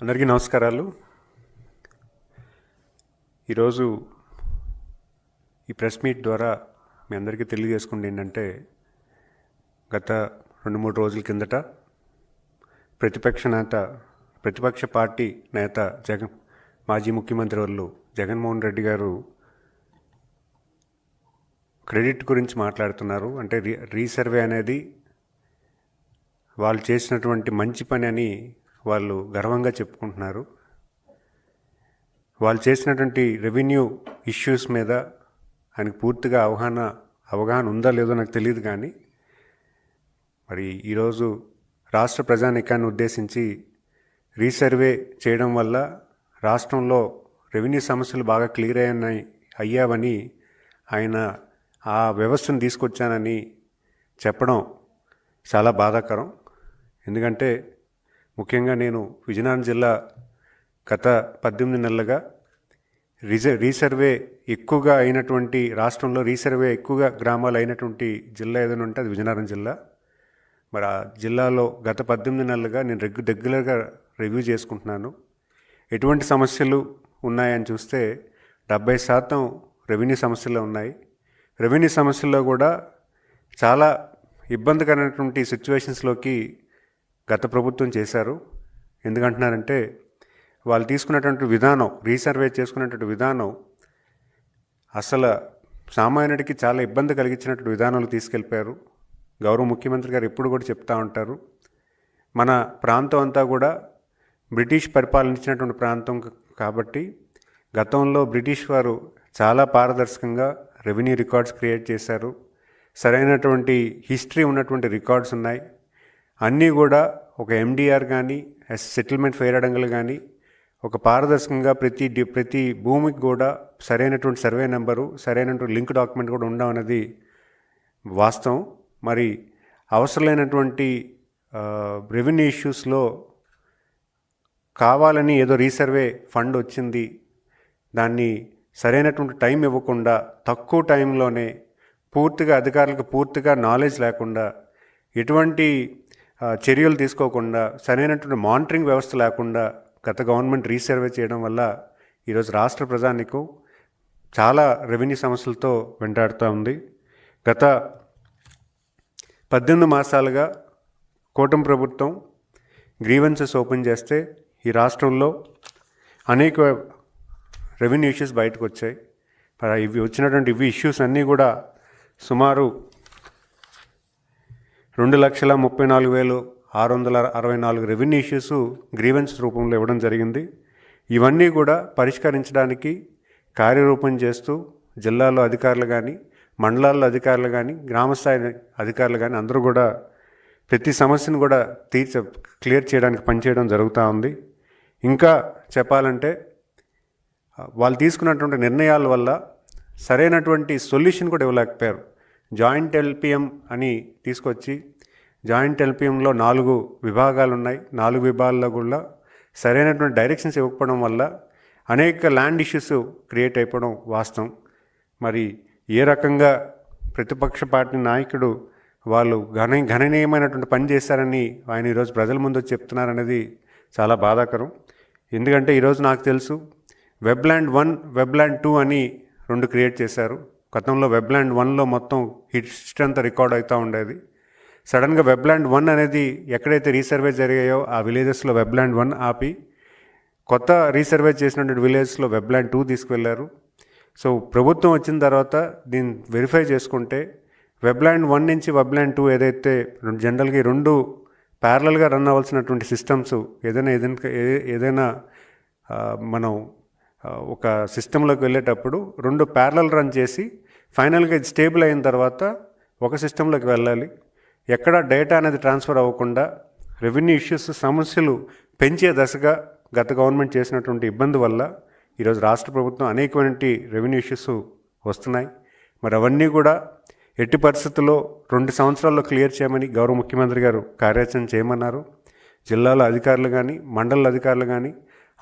అందరికీ నమస్కారాలు. ఈరోజు ఈ ప్రెస్ మీట్ ద్వారా మీ అందరికీ తెలియజేసుకుంది ఏంటంటే గత రెండు మూడు రోజుల కిందట ప్రతిపక్ష నేత ప్రతిపక్ష పార్టీ నేత జగన్ మాజీ ముఖ్యమంత్రి వాళ్ళు జగన్మోహన్ రెడ్డి గారు క్రెడిట్ గురించి మాట్లాడుతున్నారు. అంటే రీ రీసర్వే అనేది వాళ్ళు చేసినటువంటి మంచి పని అని వాళ్ళు గర్వంగా చెప్పుకుంటున్నారు. వాళ్ళు చేసినటువంటి రెవెన్యూ ఇష్యూస్ మీద ఆయనకు పూర్తిగా అవగాహన అవగాహన ఉందా లేదో నాకు తెలియదు కానీ మరి ఈరోజు రాష్ట్ర ప్రజానికాన్ని ఉద్దేశించి రీసర్వే చేయడం వల్ల రాష్ట్రంలో రెవెన్యూ సమస్యలు బాగా క్లియర్ అయ్యాయి అయ్యావని ఆయన ఆ వ్యవస్థను తీసుకొచ్చానని చెప్పడం చాలా బాధాకరం. ఎందుకంటే ముఖ్యంగా నేను విజయనగరం జిల్లా గత పద్దెనిమిది నెలలుగా రిజ రీసర్వే ఎక్కువగా అయినటువంటి రాష్ట్రంలో రీసర్వే ఎక్కువగా గ్రామాలు అయినటువంటి జిల్లా ఏదైనా ఉంటే అది విజయనగరం జిల్లా. మరి ఆ జిల్లాలో గత పద్దెనిమిది నెలలుగా నేను రెగ్యు రెగ్యులర్గా రివ్యూ చేసుకుంటున్నాను. ఎటువంటి సమస్యలు ఉన్నాయని చూస్తే డెబ్బై శాతం రెవెన్యూ సమస్యలు ఉన్నాయి. రెవెన్యూ సమస్యల్లో కూడా చాలా ఇబ్బందికరమైనటువంటి సిచ్యువేషన్స్లోకి గత ప్రభుత్వం చేశారు. ఎందుకంటున్నారంటే వాళ్ళు తీసుకున్నటువంటి విధానం రీసర్వే చేసుకున్నటువంటి విధానం అసలు సామాన్యుడికి చాలా ఇబ్బంది కలిగించినటువంటి విధానాలు తీసుకెళ్ళిపోయారు. గౌరవ ముఖ్యమంత్రి గారు ఎప్పుడు కూడా చెప్తా ఉంటారు. మన ప్రాంతం అంతా కూడా బ్రిటిష్ పరిపాలించినటువంటి ప్రాంతం కాబట్టి గతంలో బ్రిటిష్ వారు చాలా పారదర్శకంగా రెవెన్యూ రికార్డ్స్ క్రియేట్ చేశారు. సరైనటువంటి హిస్టరీ ఉన్నటువంటి రికార్డ్స్ ఉన్నాయి. అన్నీ కూడా ఒక ఎండిఆర్ కానీ సెటిల్మెంట్ ఫెయిర్ అడంగులు కానీ ఒక పారదర్శకంగా ప్రతి ప్రతి భూమికి కూడా సరైనటువంటి సర్వే నెంబరు సరైనటువంటి లింక్ డాక్యుమెంట్ కూడా ఉండడం అనేది వాస్తవం. మరి అవసరమైనటువంటి రెవెన్యూ ఇష్యూస్లో కావాలని ఏదో రీసర్వే ఫండ్ వచ్చింది దాన్ని సరైనటువంటి టైం ఇవ్వకుండా తక్కువ టైంలోనే పూర్తిగా అధికారులకు పూర్తిగా నాలెడ్జ్ లేకుండా ఎటువంటి చర్యలు తీసుకోకుండా సరైనటువంటి మానిటరింగ్ వ్యవస్థ లేకుండా గత గవర్నమెంట్ రీసర్వే చేయడం వల్ల ఈరోజు రాష్ట్ర ప్రజానికం చాలా రెవెన్యూ సమస్యలతో వెంటాడుతూ ఉంది. గత పద్దెనిమిది మాసాలుగా కూటమి ప్రభుత్వం గ్రీవెన్సెస్ ఓపెన్ చేస్తే ఈ రాష్ట్రంలో అనేక రెవెన్యూ ఇష్యూస్ బయటకు వచ్చాయి. ఇవి వచ్చినటువంటి ఇవి ఇష్యూస్ అన్నీ కూడా సుమారు రెండు లక్షల ముప్పై నాలుగు వేలు ఆరు వందల అరవై నాలుగు రెవెన్యూ ఇష్యూస్ గ్రీవెన్స్ రూపంలో ఇవ్వడం జరిగింది. ఇవన్నీ కూడా పరిష్కరించడానికి కార్యరూపం చేస్తూ జిల్లాలో అధికారులు కానీ మండలాల్లో అధికారులు కానీ గ్రామస్థాయి అధికారులు కానీ అందరూ కూడా ప్రతి సమస్యను కూడా తీర్చ క్లియర్ చేయడానికి పనిచేయడం జరుగుతూ ఉంది. ఇంకా చెప్పాలంటే వాళ్ళు తీసుకున్నటువంటి నిర్ణయాల వల్ల సరైనటువంటి సొల్యూషన్ కూడా ఇవ్వలేకపోయారు. జాయింట్ ఎల్పిఎం అని తీసుకొచ్చి జాయింట్ ఎల్పిఎంలో నాలుగు విభాగాలు ఉన్నాయి నాలుగు విభాగాల్లో కూడా సరైనటువంటి డైరెక్షన్స్ ఇవ్వకపోవడం వల్ల అనేక ల్యాండ్ ఇష్యూస్ క్రియేట్ అయిపోవడం వాస్తవం. మరి ఏ రకంగా ప్రతిపక్ష పార్టీ నాయకుడు వాళ్ళు ఘన గణనీయమైనటువంటి పని చేశారని ఆయన ఈరోజు ప్రజల ముందు చెప్తున్నారనేది చాలా బాధాకరం. ఎందుకంటే ఈరోజు నాకు తెలుసు వెబ్లాండ్ వన్ వెబ్లాండ్ టూ అని రెండు క్రియేట్ చేశారు. గతంలో వెబ్ల్యాండ్ వన్లో మొత్తం హిస్టరీ అంతా రికార్డ్ అవుతూ ఉండేది. సడన్గా వెబ్ల్యాండ్ వన్ అనేది ఎక్కడైతే రీసర్వే జరిగాయో ఆ విలేజెస్లో వెబ్ల్యాండ్ వన్ ఆపి కొత్త రీసర్వే చేసినటువంటి విలేజ్లో వెబ్ల్యాండ్ టూ తీసుకువెళ్ళారు. సో ప్రభుత్వం వచ్చిన తర్వాత దీన్ని వెరిఫై చేసుకుంటే వెబ్ల్యాండ్ వన్ నుంచి వెబ్ల్యాండ్ టూ ఏదైతే రెండు జనరల్గా రెండు ప్యారలల్గా రన్ అవ్వాల్సినటువంటి సిస్టమ్స్ ఏదైనా ఏదైనా ఏదైనా మనం ఒక సిస్టంలోకి వెళ్ళేటప్పుడు రెండు ప్యారలల్ రన్ చేసి ఫైనల్గా ఇది స్టేబుల్ అయిన తర్వాత ఒక సిస్టంలోకి వెళ్ళాలి. ఎక్కడ డేటా అనేది ట్రాన్స్ఫర్ అవ్వకుండా రెవెన్యూ ఇష్యూస్ సమస్యలు పెంచే దశగా గత గవర్నమెంట్ చేసినటువంటి ఇబ్బంది వల్ల ఈరోజు రాష్ట్ర ప్రభుత్వం అనేకమైనటువంటి రెవెన్యూ ఇష్యూస్ వస్తున్నాయి. మరి అవన్నీ కూడా ఎట్టి పరిస్థితుల్లో రెండు సంవత్సరాల్లో క్లియర్ చేయమని గౌరవ ముఖ్యమంత్రి గారు కార్యాచరణ చేయమన్నారు. జిల్లాల అధికారులు కానీ మండల అధికారులు కానీ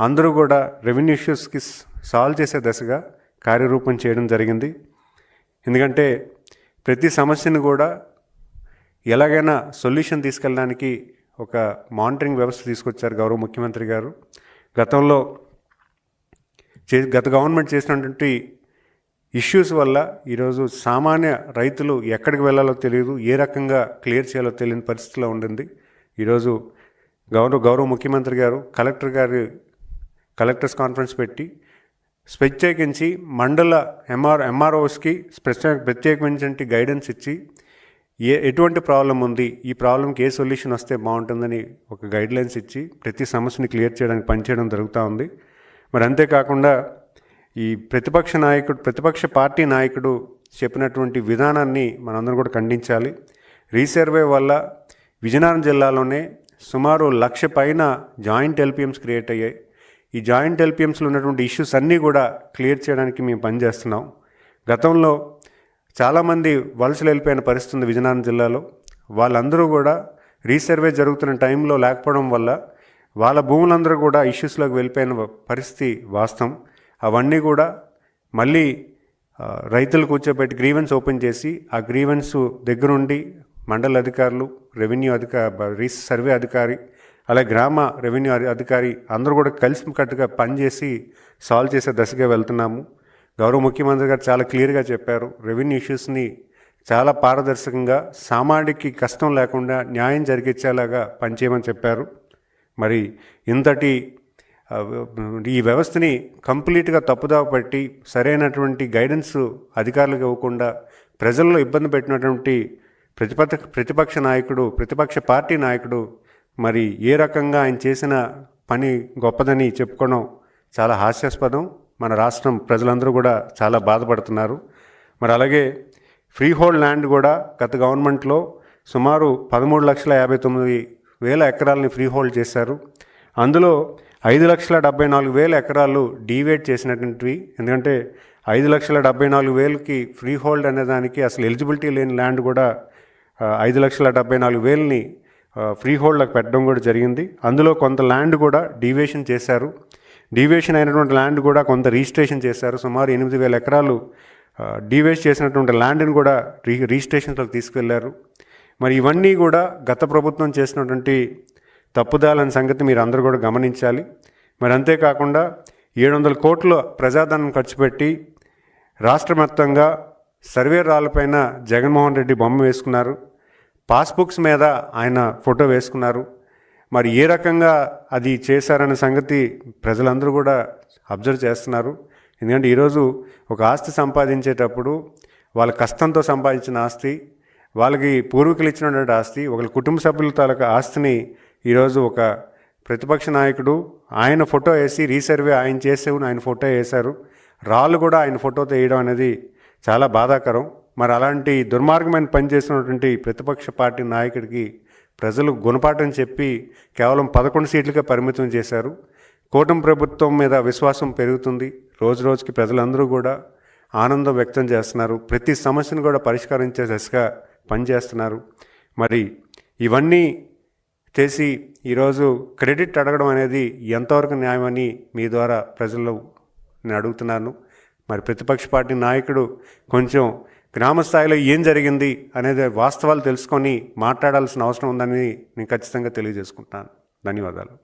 అందరూ కూడా రెవెన్యూ ఇష్యూస్కి సాల్వ్ చేసే దశగా కార్యరూపం చేయడం జరిగింది. ఎందుకంటే ప్రతి సమస్యను కూడా ఎలాగైనా సొల్యూషన్ తీసుకెళ్ళడానికి ఒక మానిటరింగ్ వ్యవస్థ తీసుకొచ్చారు గౌరవ ముఖ్యమంత్రి గారు. గతంలో చే గత గవర్నమెంట్ చేసినటువంటి ఇష్యూస్ వల్ల ఈరోజు సామాన్య రైతులు ఎక్కడికి వెళ్ళాలో తెలియదు ఏ రకంగా క్లియర్ చేయాలో తెలియని పరిస్థితిలో ఉండింది. ఈరోజు గౌరవ గౌరవ ముఖ్యమంత్రి గారు కలెక్టర్ గారి కలెక్టర్స్ కాన్ఫరెన్స్ పెట్టి ప్రత్యేకించి మండల ఎంఆర్ ఎంఆర్ఓస్కి ప్రత్యేక ప్రత్యేకించి గైడెన్స్ ఇచ్చి ఏ ఎటువంటి ప్రాబ్లం ఉంది ఈ ప్రాబ్లంకి ఏ సొల్యూషన్ వస్తే బాగుంటుందని ఒక గైడ్లైన్స్ ఇచ్చి ప్రతి సమస్యని క్లియర్ చేయడానికి పనిచేయడం జరుగుతూ ఉంది. మరి అంతేకాకుండా ఈ ప్రతిపక్ష నాయకుడు ప్రతిపక్ష పార్టీ నాయకుడు చెప్పినటువంటి విధానాన్ని మనందరం కూడా ఖండించాలి. రీసర్వే వల్ల విజయనగరం జిల్లాలోనే సుమారు లక్ష పైన జాయింట్ ఎల్పిఎంస్ క్రియేట్ అయ్యాయి. ఈ జాయింట్ ఎల్పిఎమ్స్లో ఉన్నటువంటి ఇష్యూస్ అన్నీ కూడా క్లియర్ చేయడానికి మేము పనిచేస్తున్నాం. గతంలో చాలామంది వలసలు వెళ్ళిపోయిన పరిస్థితి ఉంది విజయనగరం జిల్లాలో. వాళ్ళందరూ కూడా రీసర్వే జరుగుతున్న టైంలో లేకపోవడం వల్ల వాళ్ళ భూములందరూ కూడా ఇష్యూస్లోకి వెళ్ళిపోయిన పరిస్థితి వాస్తవం. అవన్నీ కూడా మళ్ళీ రైతులు కూర్చోబెట్టి గ్రీవెన్స్ ఓపెన్ చేసి ఆ గ్రీవెన్స్ దగ్గరుండి మండల అధికారులు రెవెన్యూ అధికారి సర్వే అధికారి అలాగే గ్రామ రెవెన్యూ అధికారి అందరూ కూడా కలిసికట్టుగా పనిచేసి సాల్వ్ చేసే దశగా వెళ్తున్నాము. గౌరవ ముఖ్యమంత్రి గారు చాలా క్లియర్గా చెప్పారు. రెవెన్యూ ఇష్యూస్ని చాలా పారదర్శకంగా సామాన్యుడికి కష్టం లేకుండా న్యాయం జరిగించేలాగా పనిచేయమని చెప్పారు. మరి ఇంతటి ఈ వ్యవస్థని కంప్లీట్గా తప్పుదావ పట్టి సరైనటువంటి గైడెన్స్ అధికారులకు ఇవ్వకుండా ప్రజల్లో ఇబ్బంది పెట్టినటువంటి ప్రతిపక్ష ప్రతిపక్ష నాయకుడు ప్రతిపక్ష పార్టీ నాయకుడు మరి ఏ రకంగా ఆయన చేసిన పని గొప్పదని చెప్పుకోవడం చాలా హాస్యాస్పదం. మన రాష్ట్రం ప్రజలందరూ కూడా చాలా బాధపడుతున్నారు. మరి అలాగే ఫ్రీ హోల్డ్ ల్యాండ్ కూడా గత గవర్నమెంట్లో సుమారు పదమూడు లక్షల యాభై తొమ్మిది వేల ఎకరాలని ఫ్రీ హోల్డ్ చేశారు. అందులో ఐదు లక్షల డెబ్బై నాలుగు వేల ఎకరాలు డీవేట్ చేసినటువంటివి. ఎందుకంటే ఐదు లక్షల డెబ్బై నాలుగు వేలకి ఫ్రీ హోల్డ్ అనే దానికి అసలు ఎలిజిబిలిటీ లేని ల్యాండ్ కూడా ఐదు లక్షల డెబ్బై నాలుగు వేలని ఫ్రీ హోల్డ్లకు పెట్టడం కూడా జరిగింది. అందులో కొంత ల్యాండ్ కూడా డీవేషన్ చేశారు. డీవేషన్ అయినటువంటి ల్యాండ్ కూడా కొంత రిజిస్ట్రేషన్ చేశారు. సుమారు ఎనిమిది వేల ఎకరాలు డీవేస్ట్ చేసినటువంటి ల్యాండ్ని కూడా రీ రిజిస్ట్రేషన్లోకి తీసుకెళ్ళారు. మరి ఇవన్నీ కూడా గత ప్రభుత్వం చేసినటువంటి తప్పుదాలని సంగతి మీరు అందరూ కూడా గమనించాలి. మరి అంతేకాకుండా ఏడు వందల కోట్ల ప్రజాధనం ఖర్చు పెట్టి రాష్ట్ర మొత్తంగా సర్వే రాళ్ళపైన జగన్మోహన్ రెడ్డి బొమ్మ వేసుకున్నారు. పాస్బుక్స్ మీద ఆయన ఫోటో వేసుకున్నారు. మరి ఏ రకంగా అది చేశారనే సంగతి ప్రజలందరూ కూడా అబ్జర్వ్ చేస్తున్నారు. ఎందుకంటే ఈరోజు ఒక ఆస్తి సంపాదించేటప్పుడు వాళ్ళ కష్టంతో సంపాదించిన ఆస్తి వాళ్ళకి పూర్వీకులు ఇచ్చినటువంటి ఆస్తి ఒకళ్ళ కుటుంబ సభ్యుల తాలూకా ఆస్తిని ఈరోజు ఒక ప్రతిపక్ష నాయకుడు ఆయన ఫోటో వేసి రీసర్వే ఆయన చేసేవు ఆయన ఫోటో వేశారు. రాళ్ళు కూడా ఆయన ఫోటోతో వేయడం అనేది చాలా బాధాకరం. మరి అలాంటి దుర్మార్గమైన పని చేసినటువంటి ప్రతిపక్ష పార్టీ నాయకుడికి ప్రజలు గుణపాఠం చెప్పి కేవలం పదకొండు సీట్లుగా పరిమితం చేశారు. కూటమి ప్రభుత్వం మీద విశ్వాసం పెరుగుతుంది. రోజు రోజుకి ప్రజలందరూ కూడా ఆనందం వ్యక్తం చేస్తున్నారు. ప్రతి సమస్యను కూడా పరిష్కరించే దశగా పనిచేస్తున్నారు. మరి ఇవన్నీ చేసి ఈరోజు క్రెడిట్ అడగడం అనేది ఎంతవరకు న్యాయమని మీ ద్వారా ప్రజల్లో నేను అడుగుతున్నాను. మరి ప్రతిపక్ష పార్టీ నాయకుడు కొంచెం గ్రామ స్థాయిలో ఏం జరిగింది అనేది వాస్తవాలు తెలుసుకొని మాట్లాడాల్సిన అవసరం ఉందని నేను ఖచ్చితంగా తెలియజేసుకుంటున్నాను ధన్యవాదాలు.